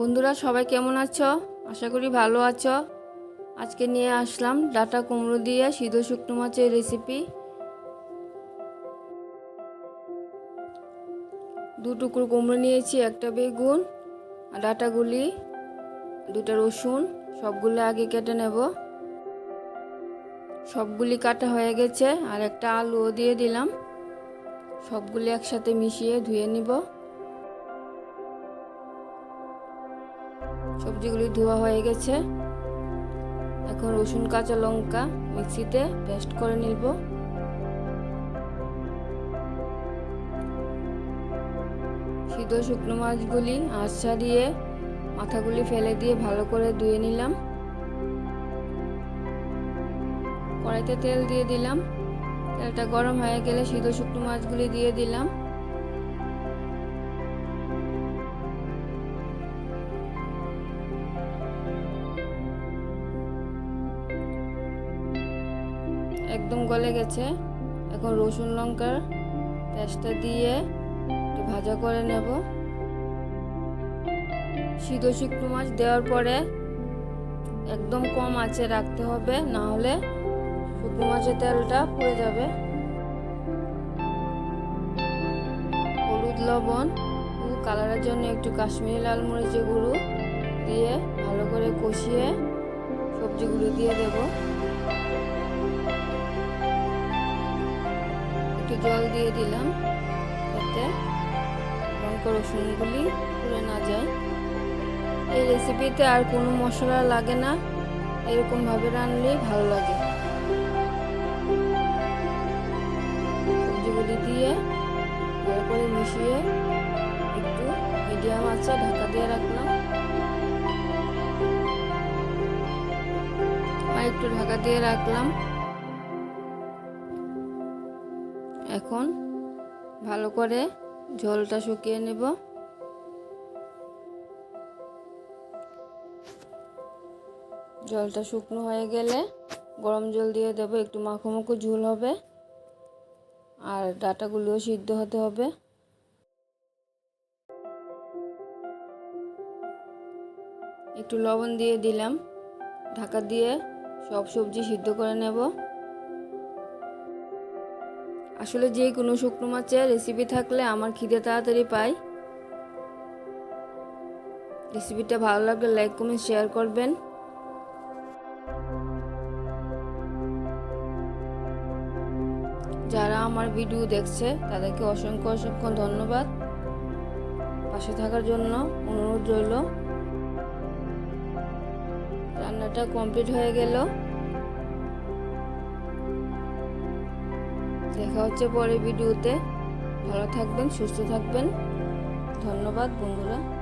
বন্ধুরা, সবাই কেমন আছো? আশা করি ভালো আছো। আজকে নিয়ে আসলাম ডাটা কুমড়ো দিয়ে সিদ্ধ শুকনো মাছের রেসিপি দু টুকরো কুমড়ো নিয়েছি, একটা বেগুন, আর ডাটাগুলি, দুটা রসুন, সবগুলো আগে কেটে নেব। সবগুলি কাটা হয়ে গেছে, আর একটা আলুও দিয়ে দিলাম। সবগুলি একসাথে মিশিয়ে ধুয়ে নিব। সবজিগুলি ধোয়া হয়ে গেছে। এখন রসুন, কাঁচা লঙ্কা মিক্সিতে পেস্ট করে নিব সিদ্ধ শুকনো মাছগুলি আচ্ছা দিয়ে মাথাগুলি ফেলে দিয়ে ভালো করে ধুয়ে নিলাম। কড়াইতে তেল দিয়ে দিলাম। তেলটা গরম হয়ে গেলে সিদ্ধ শুকনো মাছগুলি দিয়ে দিলাম। একদম গলে গেছে। এখন রসুন লঙ্কার পেস্টটা দিয়ে একটু ভাজা করে নেব। সিদ্ধ শুকনো মাছ দেওয়ার পরে একদম কম আঁচে রাখতে হবে, না হলে শুকনো মাছের তেলটা পুড়ে যাবে। হলুদ, লবণ ও কালারের জন্য একটু কাশ্মীরি লাল মরিচের গুঁড়ো দিয়ে ভালো করে কষিয়ে সবজিগুলো দিয়ে দেবো। জল দিয়ে দিলাম। যাতে লঙ্কা রসুনগুলি পুড়ে না যায়। এই রেসিপিতে আর কোনো মশলা লাগে না। এরকমভাবে রানলেই ভালো লাগে। সবজিগুলি দিয়ে ভালো করে মিশিয়ে একটু মিডিয়াম আছে ঢাকা দিয়ে রাখলাম। আর একটু ঢাকা দিয়ে রাখলাম। এখন ভালো করে ঝোলটা শুকিয়ে নেব। জলটা শুকনো হয়ে গেলে গরম জল দিয়ে দেব, একটু মাখো ঝোল হবে। আর ডাটাগুলোও সিদ্ধ হতে হবে। একটু লবণ দিয়ে দিলাম। ঢাকা দিয়ে সব সবজি সিদ্ধ করে নেব। আসলে যে কোনো শুকনো মাছের রেসিপি থাকলে আমার খিদে তাড়াতাড়ি পাই রেসিপিটা ভালো লাগলে লাইক কমেন্ট শেয়ার করবেন। যারা আমার ভিডিও দেখছে, তাদেরকে অসংখ্য অসংখ্য ধন্যবাদ। পাশে থাকার জন্য অনুরোধ রইল। রান্নাটা কমপ্লিট হয়ে গেল। দেখা হচ্ছে পরের ভিডিওতে। ভালো থাকবেন সুস্থ থাকবেন। ধন্যবাদ বন্ধুরা।